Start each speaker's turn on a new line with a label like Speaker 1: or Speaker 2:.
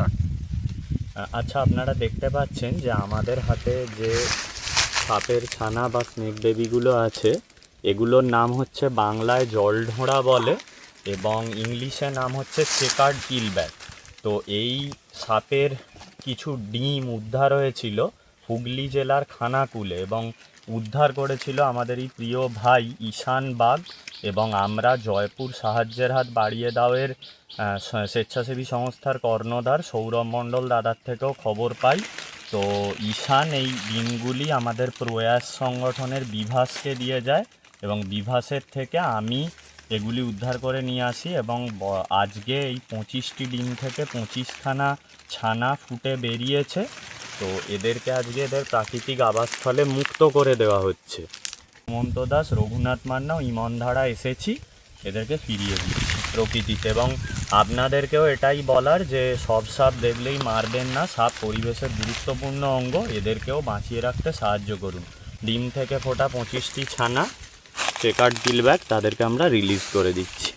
Speaker 1: Start
Speaker 2: আচ্ছা আপনারা দেখতে পাচ্ছেন যে আমাদের হাতে যে সাপের ছানা বা স্নেক বেবিগুলো আছে, এগুলোর নাম হচ্ছে বাংলায় জলঢোঁড়া বলে এবং ইংলিশে নাম হচ্ছে চেকার্ড কিলব্যাক। তো এই সাপের কিছু ডিম উদ্ধার হয়েছিল হুগলি জেলার খানাকুলে এবং উদ্ধার করেছিল আমাদের এই প্রিয় ভাই ঈশান বাগ এবং আমরা জয়পুর সাহায্যের হাত বাড়িয়ে দাওয়ের স্বেচ্ছাসেবী সংস্থার কর্ণধার সৌরভ মণ্ডল দাদার থেকেও খবর পাই। তো ঈশান, এই দিনগুলি আমাদের প্রয়াস সংগঠনের বিভাসকে দিয়ে যায় এবং বিভাসের থেকে আমি এগুলি উদ্ধার করে নিয়ে আসি এবং আজকে এই পঁচিশটি ডিম থেকে পঁচিশখানা ছানা ফুটে বেরিয়েছে। তো এদেরকে আজকে এদের প্রাকৃতিক আবাসস্থলে মুক্ত করে দেওয়া হচ্ছে। হেমন্ত দাস, রঘুনাথ মান্না ইমন ধারা এসেছি এদেরকে ফিরিয়ে দিচ্ছি প্রকৃতিতে এবং আপনাদেরকেও এটাই বলার যে সব সাপ দেখলেই মারবেন না, সাপ পরিবেশের গুরুত্বপূর্ণ অঙ্গ, এদেরকেও বাঁচিয়ে রাখতে সাহায্য করুন। ডিম থেকে ফোটা পঁচিশটি ছানা চেকার ডিল ব্যাগ তাদেরকে আমরা রিলিজ করে দিচ্ছি।